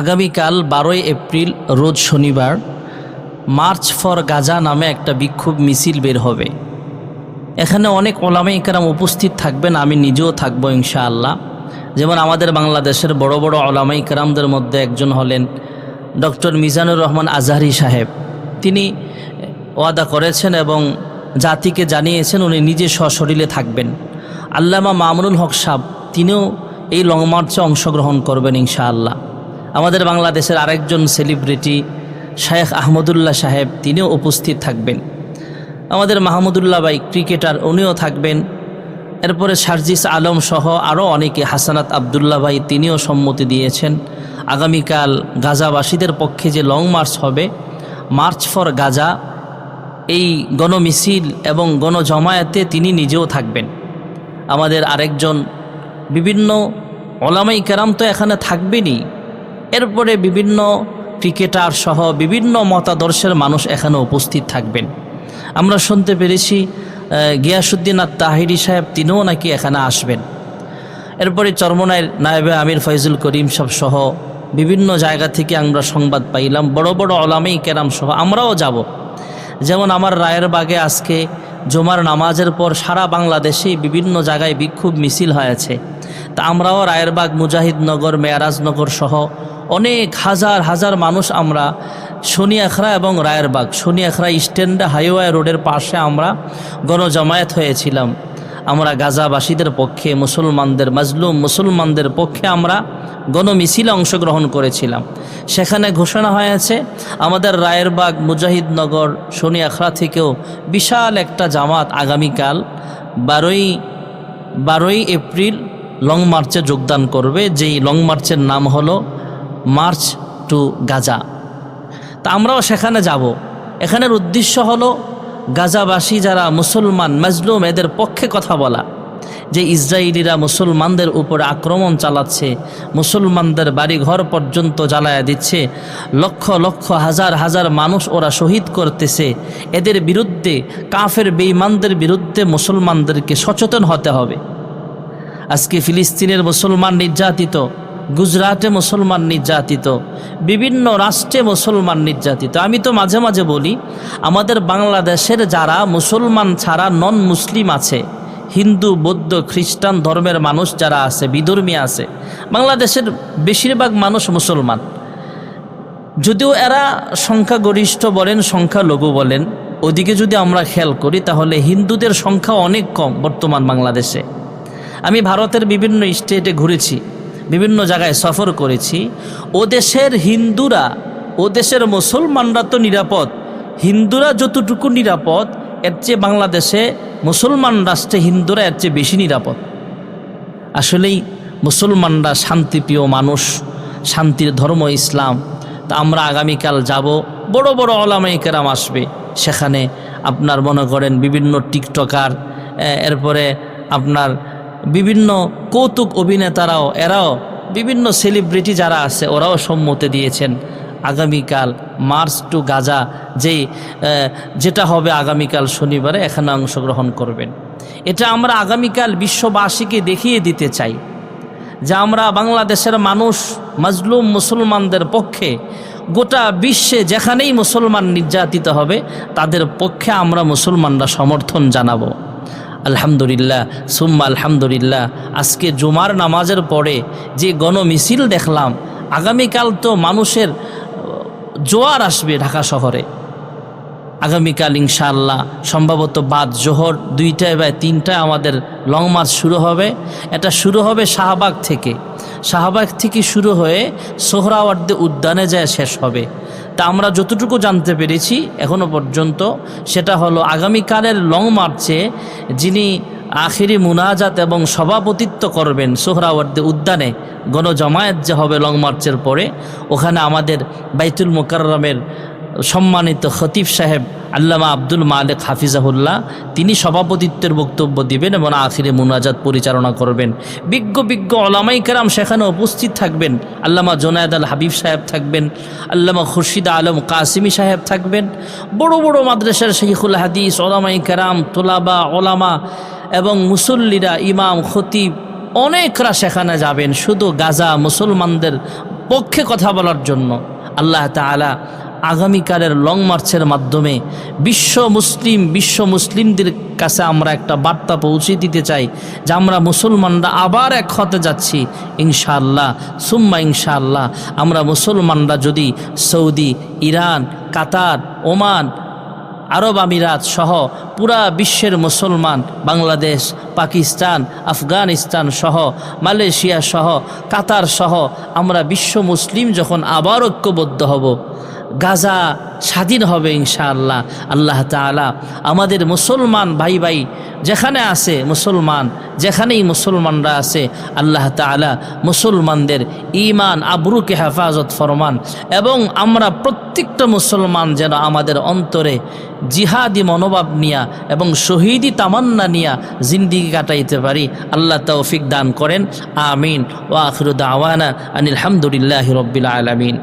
আগামীকাল বারোই এপ্রিল, রোজ শনিবার, মার্চ ফর গাজা নামে একটা বিক্ষোভ মিছিল বের হবে। এখানে অনেক ওলামে ইকরাম উপস্থিত থাকবেন, আমি নিজেও থাকব ইনশাআল্লাহ। যেমন আমাদের বাংলাদেশের বড় বড় ওলামা ইকরামদের মধ্যে একজন হলেন ডক্টর মিজানুর রহমান আজহারি সাহেব। তিনি ওয়াদা করেছেন এবং জাতিকে জানিয়েছেন উনি নিজে সশরীরে থাকবেন। আল্লামা মামুনুল হক সাহ তিনিও এই লং মার্চে অংশগ্রহণ করবেন ইনশাআল্লাহ। আমাদের বাংলাদেশের আরেকজন সেলিব্রিটি শায়েখ আহমদুল্লাহ সাহেব, তিনিও উপস্থিত থাকবেন। আমাদের মাহমুদুল্লাহ ভাই ক্রিকেটার, উনিও থাকবেন। এরপরে সার্জিস আলম সহ আরও অনেকে, হাসানাত আবদুল্লাহ ভাই তিনিও সম্মতি দিয়েছেন। আগামীকাল গাজাবাসীদের পক্ষে যে লং মার্চ হবে মার্চ ফর গাজা, এই গণমিছিল এবং গণজমায়েতে তিনি নিজেও থাকবেন। আমাদের আরেকজন বিভিন্ন ওলামাই কেরাম তো এখানে থাকবেনই। এরপরে বিভিন্ন ক্রিকেটার সহ বিভিন্ন মতাদর্শের মানুষ এখানে উপস্থিত থাকবেন। আমরা শুনতে পেরেছি গিয়াসুদ্দিন আর তাহিরি সাহেব, তিনিও নাকি এখানে আসবেন। এরপরে চরমনায়ের নায়েবে আমির ফয়জুল করিম সব সহ বিভিন্ন জায়গা থেকে আমরা সংবাদ পাইলাম, বড় বড় অলামেই কেরাম সহ, আমরাও যাব। যেমন আমার রায়ের বাগে আজকে জুমার নামাজের পর সারা বাংলাদেশে বিভিন্ন জায়গায় বিক্ষোভ মিছিল হয়েছে। তা আমরাও রায়েরবাগ মুজাহিদনগর, মেয়ারাজনগর সহ অনেক হাজার হাজার মানুষ আমরা শনিয়াখরা এবং রায়েরবাগ, শনিয়াখরা স্ট্যান্ডে হাইওয়ে রোডের পাশে আমরা গণজমায়েত হয়েছিলাম। আমরা গাজাবাসীদের পক্ষে, মুসলমানদের, মাজলুম মুসলমানদের পক্ষে আমরা গণমিছিলে অংশগ্রহণ করেছিলাম। সেখানে ঘোষণা হয়েছে, আমাদের রায়েরবাগ, মুজাহিদনগর শনি আখড়া থেকেও বিশাল একটা জামাত আগামীকাল বারোই বারোই এপ্রিল লং মার্চে যোগদান করবে। যেই লং মার্চের নাম হলো মার্চ টু গাজা। তা আমরাও সেখানে যাব। এখানের উদ্দেশ্য হলো গাজাবাসী যারা মুসলমান, মাজলুম, এদের পক্ষে কথা বলা। যে ইসরায়েলিরা মুসলমানদের উপরে আক্রমণ চালাচ্ছে, মুসলমানদের বাড়িঘর পর্যন্ত জ্বালায়া দিচ্ছে, লক্ষ লক্ষ হাজার হাজার মানুষ ওরা শহীদ করতেছে। এদের বিরুদ্ধে, কাফের বেঈমানদের বিরুদ্ধে মুসলমানদেরকে সচেতন হতে হবে। আজকে ফিলিস্তিনের মুসলমান নির্যাতিত গুজরাটে মুসলমান নির্যাতিত, বিভিন্ন রাষ্ট্রে মুসলমান নির্যাতিত। আমি তো মাঝে মাঝে বলি, আমাদের বাংলাদেশের যারা মুসলমান ছাড়া নন মুসলিম আছে, হিন্দু, বৌদ্ধ, খ্রিস্টান ধর্মের মানুষ যারা আছে, বিধর্মী আছে, বাংলাদেশের বেশিরভাগ মানুষ মুসলমান। যদিও এরা সংখ্যাগরিষ্ঠ বলেন, সংখ্যালঘু বলেন, ওদিকে যদি আমরা খেয়াল করি তাহলে হিন্দুদের সংখ্যা অনেক কম বর্তমান বাংলাদেশে। আমি ভারতের বিভিন্ন স্টেটে ঘুরেছি বিভিন্ন জায়গায় সফর করেছি। ও দেশের হিন্দুরা, ও দেশের মুসলমানরা তো নিরাপদ। হিন্দুরা যতটুকু নিরাপদ, এর চেয়ে বাংলাদেশে মুসলমান রাষ্ট্রে হিন্দুরা এর চেয়ে বেশি নিরাপদ। আসলেই মুসলমানরা শান্তিপ্রিয় মানুষ, শান্তির ধর্ম ইসলাম। তা আমরা আগামীকাল যাব, বড় বড় ওলামাই কেরাম আসবে। সেখানে আপনার মনে করেন বিভিন্ন টিকটকার এরপরে আপনার বিভিন্ন কৌতুক অভিনেতারাও, এরাও বিভিন্ন সেলিব্রিটি যারা আছে, ওরাও সম্মতি দিয়েছেন আগামীকাল মার্চ টু গাজা যেই যেটা হবে আগামীকাল শনিবারে, এখানে অংশগ্রহণ করবেন। এটা আমরা আগামীকাল বিশ্ববাসীকে দেখিয়ে দিতে চাই যে আমরা বাংলাদেশের মানুষ, মাজলুম মুসলমানদের পক্ষে গোটা বিশ্বে যেখানেই মুসলমান নির্যাতিত হবে, তাদের পক্ষে আমরা মুসলমানরা সমর্থন জানাব। আলহামদুলিল্লাহ, সুম্মা আলহামদুলিল্লাহ। আজকে জুমার নামাজের পরে যে গণমিছিল দেখলাম, আগামীকাল তো মানুষের জোয়ার আসবে ঢাকা শহরে। আগামীকাল ইনশাআল্লাহ, সম্ভবত বাদ জোহর দুইটায় বা তিনটায় আমাদের লং মার্চ শুরু হবে। এটা শুরু হবে শাহবাগ থেকে। শাহবাগ থেকে শুরু হয়ে সোহরাওয়ার্দে উদ্যানে যায় শেষ হবে। তা আমরা যতটুকু জানতে পেরেছি এখনও পর্যন্ত, সেটা হলো আগামীকালের লং মার্চে যিনি আখেরি মুনাজাত এবং সভাপতিত্ব করবেন সোহরাওয়ার্দে উদ্যানে, গণজমায়েত যে হবে লং মার্চের পরে, ওখানে আমাদের বাইতুল মোকাররমের সম্মানিত খতিব সাহেব আল্লামা আব্দুল মালিক হাফিজাহুল্লাহ, তিনি সভাপতিত্বের বক্তব্য দিবেন এবং আখিরে মুনাজাত পরিচালনা করবেন। বিজ্ঞ বিজ্ঞ অলামাই কেরাম সেখানে উপস্থিত থাকবেন। আল্লামা জোনায়দ আল হাবিব সাহেব থাকবেন। আল্লামা খুরশিদা আলম কাসিমি সাহেব থাকবেন। বড় বড় মাদ্রাসার শৈখুল হাদিস, ওলামাই কেরাম, তোলাবা, ওলামা এবং মুসল্লিরা, ইমাম, খতিব অনেকরা সেখানে যাবেন। শুধু গাজা মুসলমানদের পক্ষে কথা বলার জন্য। আল্লাহ তাআলা আগামীকালের লং মার্চের মাধ্যমে বিশ্ব মুসলিম, বিশ্ব মুসলিমদের কাছে আমরা একটা বার্তা পৌঁছে দিতে চাই যে আমরা মুসলমানরা আবার এক হতে যাচ্ছি, ইনশাআল্লাহ। সুম্মা ইনশাআল্লাহ। আমরা মুসলমানরা যদি সৌদি, ইরান, কাতার, ওমান, আরব আমিরাত সহ পুরা বিশ্বের মুসলমান, বাংলাদেশ, পাকিস্তান, আফগানিস্তান সহ, মালয়েশিয়া সহ, কাতার সহ আমরা বিশ্ব মুসলিম যখন আবার ঐক্যবদ্ধ হব গাজা স্বাধীন হবে ইনশাআল্লাহ। আল্লাহ তাআলা আমাদের মুসলমান ভাই ভাই যেখানে আছে মুসলমান, যেখানেই মুসলমানরা আছে, আল্লাহ তাআলা মুসলমানদের ইমান আবরুকে হেফাজত ফরমান। এবং আমরা প্রত্যেকটা মুসলমান যেন আমাদের অন্তরে জিহাদি মনোভাব নিয়া এবং শহীদি তামান্না নিয়া জিন্দিগি কাটাইতে পারি। আল্লাহ তৌফিক দান করেন। আমিন। ওয়াখির দাওয়ানা আনিল হামদুলিল্লাহ রব্বিল আলমিন।